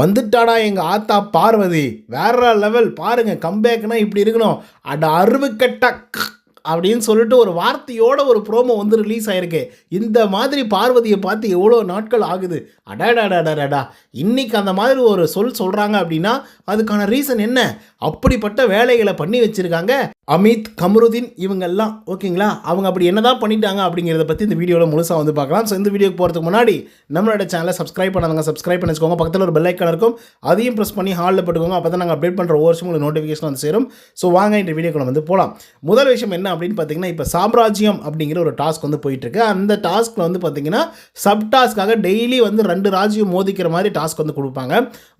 வந்துட்டாடா எங்கள் ஆத்தா பார்வதி. வேற லெவல் பாருங்கள் கம்பேக்னா இப்படி இருக்கணும். அட அருவுக்கட்ட அப்படின்னு சொல்லிட்டு ஒரு வார்த்தையோட ஒரு ப்ரோமோ வந்து ரிலீஸ் ஆயிருக்கு. இந்த மாதிரி பார்வதியை பார்த்து எவ்வளோ நாட்கள் ஆகுது? அடாடாடாடாடா இன்னைக்கு அந்த மாதிரி ஒரு சொல் சொல்கிறாங்க அப்படின்னா அதுக்கான ரீசன் என்ன? அப்படிப்பட்ட வேலைகளை பண்ணி வச்சுருக்காங்க. அமித் கமருதீன் இவங்கெல்லாம் ஓகேங்களா? அவங்க அப்படி என்னதான் பண்ணிட்டாங்க அப்படிங்கிறத பற்றி இந்த வீடியோவில் முழுசாக வந்து பார்க்கலாம். ஸோ இந்த வீடியோக்கு போகிறதுக்கு முன்னாடி நம்மளோட சேனலை சப்ஸ்கிரைப் பண்ணாதவங்க சப்ஸ்கிரைப் பண்ணி வச்சுக்கோங்க பக்கத்தில் ஒரு பெல் இருக்கும். அதையும் ப்ரெஸ் பண்ணி ஹாலில் போட்டுக்கோங்க. அப்போ தான் நாங்கள் அப்டேட் பண்ணுற ஒவ்வொரு உங்களுக்கு நோட்டிஃபிகேஷன் வந்து சேரும். ஸோ வாங்க இந்த வீடியோக்குள்ள வந்து போகலாம் முதல் விஷயம் என்ன அப்படின்னு பார்த்தீங்கன்னா இப்போ சாம்ராஜ்யம் அப்படிங்கிற ஒரு டாஸ்க் வந்து போயிட்டுருக்கு. அந்த டாஸ்க்கில் வந்து பார்த்தீங்கன்னா சப் டாஸ்க்காக டெய்லி வந்து ரெண்டு ராஜ்யம் மோதிக்கிற மாதிரி டாஸ்க் வந்து கொடுப்பாங்க.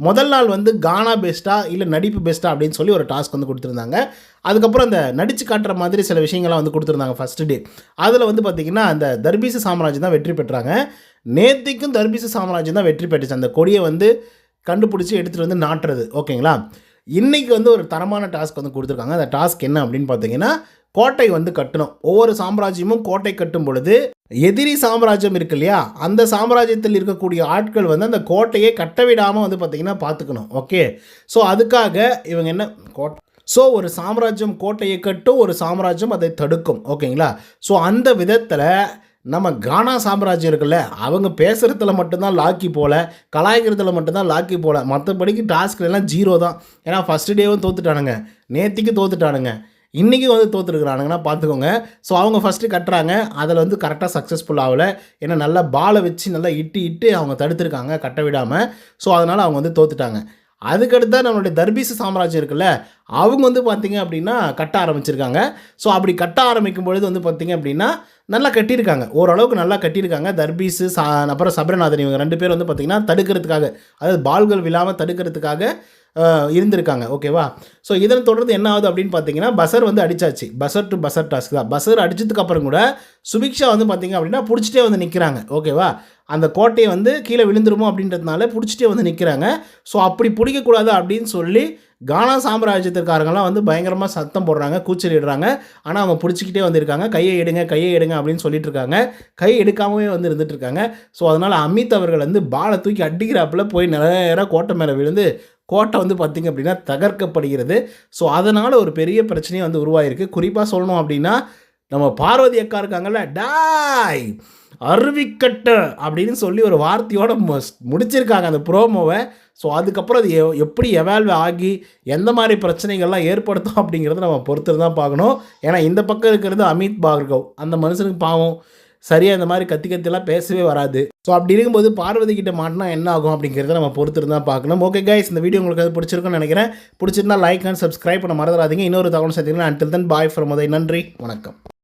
முதல் நாள் வந்து கானா பெஸ்ட்டாக இல்லை நடிப்பு பெஸ்ட்டாக அப்படின்னு சொல்லி ஒரு டாஸ்க் வந்து கொடுத்துருந்தாங்க. அதுக்கப்புறம் அந்த நடித்து காட்டுற மாதிரி சில விஷயங்கள்லாம் வந்து கொடுத்துருந்தாங்க ஃபஸ்ட்டு டே அதில் வந்து பார்த்திங்கன்னா அந்த தர்பீச சாம்ராஜ்யம் தான் வெற்றி பெற்றாங்க. நேத்திக்கும் தர்பீச சாம்ராஜ்யம் தான் வெற்றி பெற்றுச்சு. அந்த கொடியை வந்து கண்டுபிடிச்சி எடுத்துகிட்டு வந்து நாட்டுறது. ஓகேங்களா? இன்றைக்கி வந்து ஒரு தரமான டாஸ்க் வந்து கொடுத்துருக்காங்க. அந்த டாஸ்க் என்ன அப்படின்னு பார்த்தீங்கன்னா கோட்டை வந்து கட்டணும். ஒவ்வொரு சாம்ராஜ்யமும் கோட்டை கட்டும் பொழுது எதிரி சாம்ராஜ்யம் இருக்கு இல்லையா? அந்த சாம்ராஜ்யத்தில் இருக்கக்கூடிய ஆட்கள் வந்து அந்த கோட்டையை கட்ட விடாமல் வந்து பார்த்திங்கன்னா பார்த்துக்கணும் ஓகே? ஸோ அதுக்காக இவங்க என்ன கோட்டை ஸோ ஒரு சாம்ராஜ்யம் கோட்டையை கட்டும் ஒரு சாம்ராஜ்யம் அதை தடுக்கும். ஓகேங்களா? ஸோ அந்த விதத்தில் நம்ம கானா சாம்ராஜ்யம் இருக்குல்ல அவங்க பேசுகிறதுல மட்டும்தான் லாக்கி போல கலாய்க்கிறதுல மட்டும்தான் லாக்கி போல. மற்றபடிக்கு டாஸ்க்ல எல்லாம் ஜீரோ தான். ஏன்னா ஃபஸ்ட்டு டேவும் தோத்துட்டானுங்க. நேத்திக்கு தோத்துட்டானுங்க. இன்றைக்கி வந்து தோத்துருக்குறானுங்கன்னா பார்த்துக்கோங்க ஸோ அவங்க ஃபஸ்ட்டு கட்டுறாங்க. அதில் வந்து கரெக்டாக சக்ஸஸ்ஃபுல் ஆகலை. ஏன்னா நல்லா பாலை வச்சு நல்லா இட்டு இட்டு அவங்க தடுத்துருக்காங்க கட்ட விடாமல் ஸோ அதனால் அவங்க வந்து தோத்துட்டாங்க. அதுக்கடுத்து தான் நம்மளுடைய தர்பீச சாம்ராஜ்யம் இருக்குல்ல அவங்க வந்து பார்த்திங்க அப்படின்னா கட்ட ஆரம்பிச்சிருக்காங்க. ஸோ அப்படி கட்ட ஆரம்பிக்கும் பொழுது வந்து பார்த்திங்க அப்படின்னா நல்லா கட்டியிருக்காங்க. ஓரளவுக்கு நல்லா கட்டியிருக்காங்க. தர்பீஸு சா அப்புறம் சபரநாதன் இவங்க ரெண்டு பேர் வந்து பார்த்திங்கன்னா தடுக்கிறதுக்காக அதாவது பால்கள் விழாமல் தடுக்கிறதுக்காக இருந்திருக்காங்க. ஓகேவா ஸோ இதன் தொடர்ந்து என்ன ஆகுது அப்படின்னு பார்த்தீங்கன்னா பசர் வந்து அடிச்சாச்சு. பசர் டு பசர் டாஸ்க் தான். பசர் அடித்ததுக்கப்புறம் கூட சுபிக்ஷா வந்து பார்த்திங்க அப்படின்னா பிடிச்சிட்டே வந்து நிற்கிறாங்க ஓகேவா அந்த கோட்டையை வந்து கீழே விழுந்துருமோ அப்படின்றதுனால பிடிச்சிட்டே வந்து நிற்கிறாங்க ஸோ அப்படி பிடிக்கக்கூடாது அப்படின்னு சொல்லி கானா சாம்ராஜ்யத்திற்காரங்களாம் வந்து பயங்கரமாக சத்தம் போடுறாங்க கூச்சலிடுறாங்க. ஆனால் அவங்க பிடிச்சிக்கிட்டே வந்திருக்காங்க. கையை எடுங்க கையை எடுங்க அப்படின்னு சொல்லிட்டு இருக்காங்க. கை எடுக்காமவே வந்து இருந்துட்டு இருக்காங்க. ஸோ அதனால் அமித் அவர்கள் வந்து பாலை தூக்கி அடிக்கிறாப்புல போய் நேராக கோட்டை மேலே விழுந்து கோட்டை வந்து பார்த்திங்க அப்படின்னா தகர்க்கப்படுகிறது. ஸோ அதனால் ஒரு பெரிய பிரச்சனையே வந்து உருவாயிருக்கு. குறிப்பாக சொல்லணும் அப்படின்னா நம்ம பார்வதி அக்கா இருக்காங்கல்ல டாய்! அருவிக்கட்ட அப்படின்னு சொல்லி ஒரு வார்த்தையோட முடிச்சிருக்காங்க அந்த ப்ரோமோவை. ஸோ அதுக்கப்புறம் அது எப்படி எவால்வ் ஆகி எந்த மாதிரி பிரச்சனைகள்லாம் ஏற்படுத்தும் அப்படிங்கிறத நம்ம பொறுத்து தான் பார்க்கணும். ஏன்னா இந்த பக்கம் இருக்கிறது அமித் பார்கவ் அந்த மனுஷனுக்கு பாவம். சரியாக இந்த மாதிரி கத்தி கத்திலாம் பேசவே வராது. ஸோ அப்படி இருக்கும்போது பார்வதி கிட்ட மாட்டினா என்ன ஆகும் அப்படிங்கிறத நம்ம பொறுத்து தான் பார்க்கணும். ஓகே கைஸ் இந்த வீடியோ உங்களுக்கு அது பிடிச்சிருக்குன்னு நினைக்கிறேன். பிடிச்சிருந்தா லைக் அண்ட் சப்ஸ்கிரைப் பண்ண மறந்துடாதீங்க. இன்னொரு தகவல் சேர்த்தீங்கன்னா until then bye from Uday நன்றி. வணக்கம்.